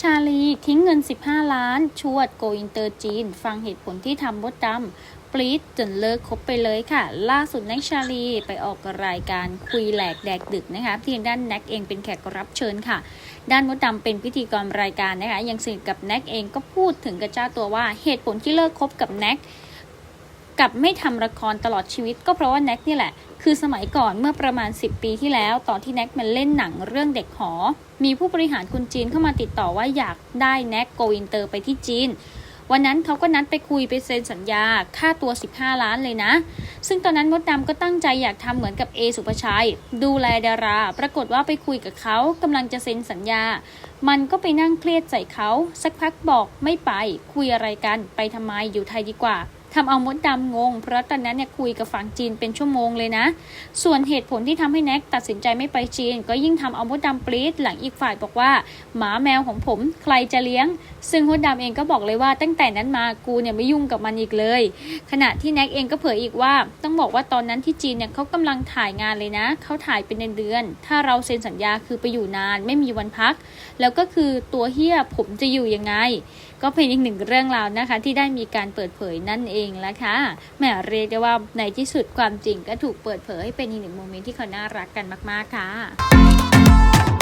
ชาลีทิ้งเงิน 15 ล้าน ชวดโกอินเตอร์จีน ฟังเหตุผลที่ทำมดดำปรีดจนเลิกคบไปเลยค่ะ ล่าสุดแน็กชาลีไปออกรายการคุยแหลกแดกดึกนะคะที่ด้านแน็กเองเป็นแขกรับเชิญค่ะ ด้านมดดำเป็นพิธีกรรายการนะคะ ยังสนิทกับแน็กเองก็พูดถึงกับเจ้าตัวว่าเหตุผลที่เลิกคบกับแน็ก กับไม่ทำละครตลอดชีวิต ก็เพราะว่าแน็กนี่แหละ คือสมัยก่อนเมื่อประมาณ 10 ปีที่แล้ว ตอนที่แน็กมันเล่นหนังเรื่องเด็กหอ มีผู้บริหารคนจีนเข้ามาติดต่อว่าอยากได้แน็กโกอินเตอร์ไปที่จีน วันนั้นเขาก็นัดไปคุยไปเซ็นสัญญา ค่าตัว 15 ล้านเลยนะ ซึ่งตอนนั้นมดดำก็ตั้งใจอยากทำเหมือนกับเอสุภชัย ดูแลดารา ปรากฏว่าไปคุยกับเขากำลังจะเซ็นสัญญา มันก็ไปนั่งเครียดใส่เขา สักพักบอกไม่ไป คุยอะไรกัน ไปทำไมอยู่ไทยดีกว่า ทำเอามดดำงง เพราะตอนนั้นเนี่ยคุยกับฝั่งจีนเป็นชั่วโมงเลยนะ ส่วนเหตุผลที่ทำให้แน็กตัดสินใจไม่ไปจีน ก็ยิ่งทำเอามดดำปรี๊ดหลังอีกฝ่ายบอกว่า หมาแมวของผมใครจะเลี้ยง ซึ่งมดดำเองก็บอกเลยว่าตั้งแต่นั้นมากูเนี่ยไม่ยุ่งกับมันอีกเลย ขณะที่แน็กเองก็เผยอีกว่า ต้องบอกว่าตอนนั้นที่จีนเนี่ยเขากำลังถ่ายงานเลยนะเขาถ่ายเป็นเดือนๆถ้าเราเซ็นสัญญาคือไปอยู่นานไม่มีวันพัก แล้วก็คือตัวเฮียผมจะอยู่ยังไง ก็เป็นอีกหนึ่งเรื่องราวนะคะ ที่ได้มีการเปิดเผยนั่นเองละค่ะแหมเรียกได้ว่าในที่สุดความจริงก็ถูกเปิดเผยให้เป็นอีกหนึ่งโมเมนต์ที่เขาน่ารักกันมาก ๆ ค่ะ